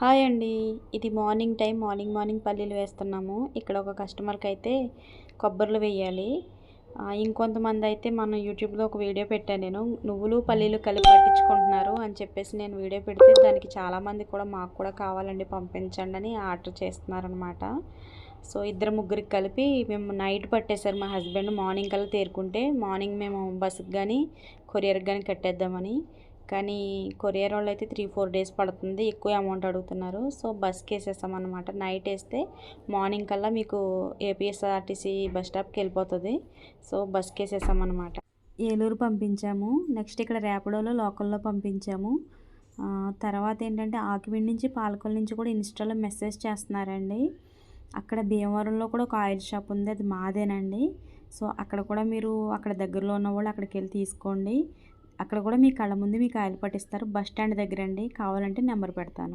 Hi అండి. ఇది morning time. Morning morning పల్లీలు వేస్తున్నాము. ఇక్కడ ఒక కస్టమర్కి అయితే కొబ్బరిలు వేయాలి. ఇంకొంతమంది అయితే మనం యూట్యూబ్లో ఒక వీడియో పెట్టాను నేను. నువ్వులు పల్లీలు కలిపి పట్టించుకుంటున్నారు అని చెప్పేసి నేను వీడియో పెడితే దానికి చాలామంది కూడా మాకు కూడా కావాలండి పంపించండి అని ఆర్డర్ చేస్తున్నారనమాట సో ఇద్దరు ముగ్గురికి కలిపి మేము నైట్ పట్టేశారు మా హస్బెండ్. మార్నింగ్ కల్లా తేరుకుంటే మార్నింగ్ మేము బస్సుకి కానీ కొరియర్కి కానీ కట్టేద్దామని. కానీ కొరియర్ వాళ్ళు అయితే త్రీ ఫోర్ డేస్ పడుతుంది. ఎక్కువ అమౌంట్ అడుగుతున్నారు. సో బస్కి వేసేస్తాం అనమాట నైట్ వేస్తే మార్నింగ్ కల్లా మీకు ఏపీఎస్ఆర్టీసీ బస్ స్టాప్కి వెళ్ళిపోతుంది. సో బస్కి వేసేసాం అనమాట ఏలూరు పంపించాము. నెక్స్ట్ ఇక్కడ ర్యాపిడోలో లోకల్లో పంపించాము. తర్వాత ఏంటంటే ఆకివీడి నుంచి పాలకొల నుంచి కూడా ఇన్స్టాలో మెసేజ్ చేస్తున్నారండి. అక్కడ భీమవరంలో కూడా ఒక ఆయిల్ షాప్ ఉంది. అది మాదేనండి. సో అక్కడ కూడా మీరు అక్కడ దగ్గరలో ఉన్న వాళ్ళు అక్కడికి వెళ్ళి తీసుకోండి. అక్కడ కూడా మీ కళ్ళ ముందు మీకు ఆయిల్ పట్టిస్తారు. బస్ స్టాండ్ దగ్గర అండి. కావాలంటే నెంబర్ పెడతాను.